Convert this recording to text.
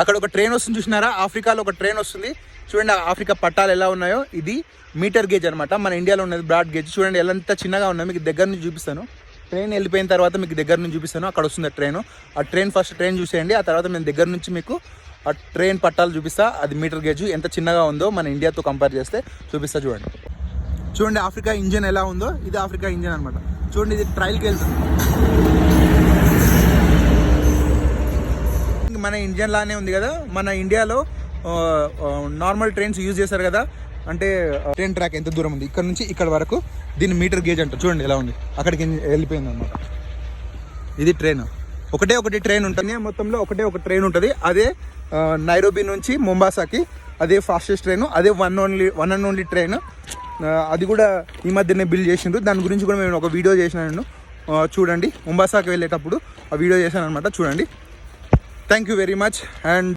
అక్కడ ఒక ట్రైన్ వస్తుంది చూసినారా? ఆఫ్రికాలో ఒక ట్రైన్ వస్తుంది. చూడండి ఆఫ్రికా పట్టాలు ఎలా ఉన్నాయో. ఇది మీటర్ గేజ్ అనమాట మన ఇండియాలో ఉన్నది బ్రాడ్ గేజ్. చూడండి ఎలా ఎంత చిన్నగా ఉన్నాయో మీకు దగ్గర నుంచి చూపిస్తాను. ట్రైన్ వెళ్ళిపోయిన తర్వాత మీకు దగ్గర నుంచి చూపిస్తాను. అక్కడ వస్తుంది ఆ ట్రైన్. ఆ ట్రైన్ ఫస్ట్ ట్రైన్ చూసేయండి. ఆ తర్వాత నేను దగ్గర నుంచి మీకు ఆ ట్రైన్ పట్టాలు చూపిస్తా. అది మీటర్ గేజ్. ఎంత చిన్నగా ఉందో మన ఇండియాతో కంపేర్ చేస్తే చూపిస్తా చూడండి. చూడండి ఆఫ్రికా ఇంజన్ ఎలా ఉందో. ఇది ఆఫ్రికా ఇంజన్ అనమాట చూడండి ఇది ట్రయల్కి వెళ్తుంది. మన ఇండియన్ లానే ఉంది కదా. మన ఇండియాలో నార్మల్ ట్రైన్స్ యూజ్ చేస్తారు కదా. అంటే ట్రైన్ ట్రాక్ ఎంత దూరం ఉంది? ఇక్కడ నుంచి ఇక్కడ వరకు దీన్ని మీటర్ గేజ్ అంటారు. చూడండి ఎలా ఉంది. అక్కడికి వెళ్ళిపోయింది అనమాట ఇది ట్రైన్ ఒకటే ఒకటి ట్రైన్ ఉంటుంది. మొత్తంలో ఒకటే ఒక ట్రైన్ ఉంటుంది. అదే నైరోబీ నుంచి ముంబాసాకి అదే ఫాస్టెస్ట్ ట్రైన్ అదే one only one and only train అది కూడా ఈ మధ్యనే బిల్డ్ చేసిండ్రు. దాని గురించి కూడా మేము ఒక వీడియో చేసినాను. చూడండి. ముంబాసాకి వెళ్ళేటప్పుడు ఆ వీడియో చేశాను అనమాట చూడండి. thank you very much and